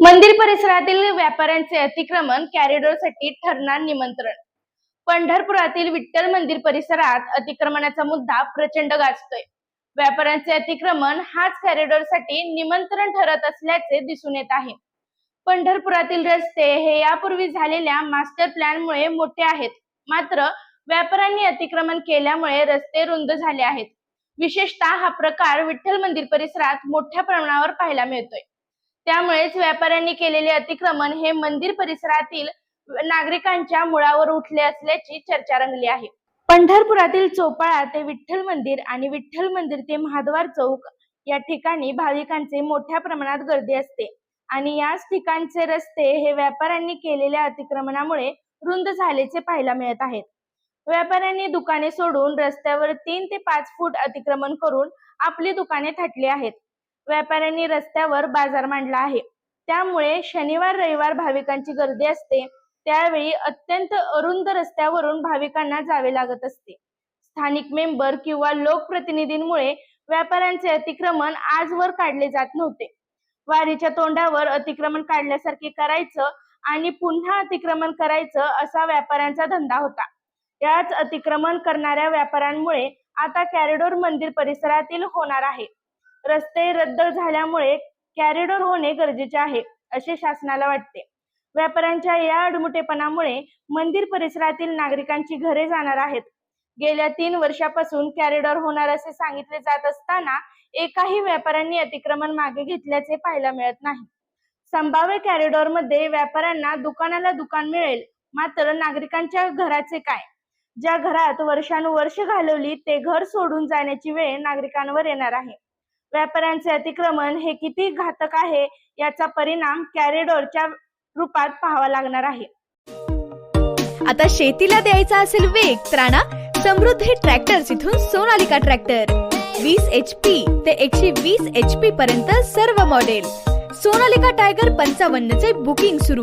मंदिर परिसरातील व्यापाऱ्यांचे अतिक्रमण कॅरिडॉरसाठी ठरणार निमंत्रण. पंढरपुरातील विठ्ठल मंदिर परिसरात अतिक्रमणाचा मुद्दा प्रचंड गाजतोय. व्यापाऱ्यांचे अतिक्रमण हाच कॅरिडॉरसाठी निमंत्रण ठरत असल्याचे दिसून येत आहे. पंढरपुरातील रस्ते हे यापूर्वी झालेल्या मास्टर प्लॅनमुळे मोठे आहेत. मात्र व्यापाऱ्यांनी अतिक्रमण केल्यामुळे रस्ते रुंद झाले आहेत. विशेषतः हा प्रकार विठ्ठल मंदिर परिसरात मोठ्या प्रमाणावर पाहायला मिळतोय. त्यामुळेच व्यापाऱ्यांनी केलेले अतिक्रमण हे मंदिर परिसरातील नागरिकांच्या मुळावर उठले असल्याची चर्चा रंगली आहे. पंढरपुरातील चोपाळा ते विठ्ठल मंदिर आणि विठ्ठल मंदिर ते महाद्वार चौक या ठिकाणी भाविकांचे मोठ्या प्रमाणात गर्दी असते. आणि याच ठिकाणचे रस्ते हे व्यापाऱ्यांनी केलेल्या अतिक्रमणामुळे रुंद झाल्याचे पाहायला मिळत आहेत. व्यापाऱ्यांनी दुकाने सोडून रस्त्यावर तीन ते पाच फूट अतिक्रमण करून आपली दुकाने थाटली आहेत. व्यापाऱ्यांनी रस्त्यावर बाजार मांडला आहे. त्यामुळे शनिवार रविवार भाविकांची गर्दी असते. त्यावेळी अत्यंत अरुंद रस्त्यावरून भाविकांना जावे लागत असते. स्थानिक मेंबर किंवा लोकप्रतिनिधींमुळे व्यापाऱ्यांचे अतिक्रमण आजवर काढले जात नव्हते. वारीच्या तोंडावर अतिक्रमण काढल्यासारखे करायचं आणि पुन्हा अतिक्रमण करायचं असा व्यापाऱ्यांचा धंदा होता. याच अतिक्रमण करणाऱ्या व्यापाऱ्यांमुळे आता कॅरिडोर मंदिर परिसरातील होणार आहे. रस्ते रद्द झाल्यामुळे कॅरिडोर होणे गरजेचे आहे असे शासनाला वाटते. व्यापाऱ्यांच्या या अडमुटेपणामुळे मंदिर परिसरातील नागरिकांची घरे जाणार आहेत. गेल्या तीन वर्षापासून कॅरिडॉर होणार असे सांगितले जात असताना एकाही व्यापाऱ्यांनी अतिक्रमण मागे घेतल्याचे पाहायला मिळत नाही. संभाव्य कॅरिडॉरमध्ये व्यापाऱ्यांना दुकानाला दुकान मिळेल मात्र नागरिकांच्या घराचे काय? ज्या घरात वर्षानुवर्ष घालवली ते घर सोडून जाण्याची वेळ नागरिकांवर येणार आहे. व्यापाऱ्यांचे अतिक्रमण हे किती घातक आहे याचा परिणाम कॅरिडोरच्या रूपात पाहावा लागणार आहे. आता शेतीला द्यायचा असेल वेग तर आणा समृद्धी ट्रॅक्टर्स इथून सोनालिका ट्रॅक्टर. वीस एच पी ते एकशे वीस एच पी पर्यंत सर्व मॉडेल सोनालिका टायगर पंचावन्न चे बुकिंग सुरू.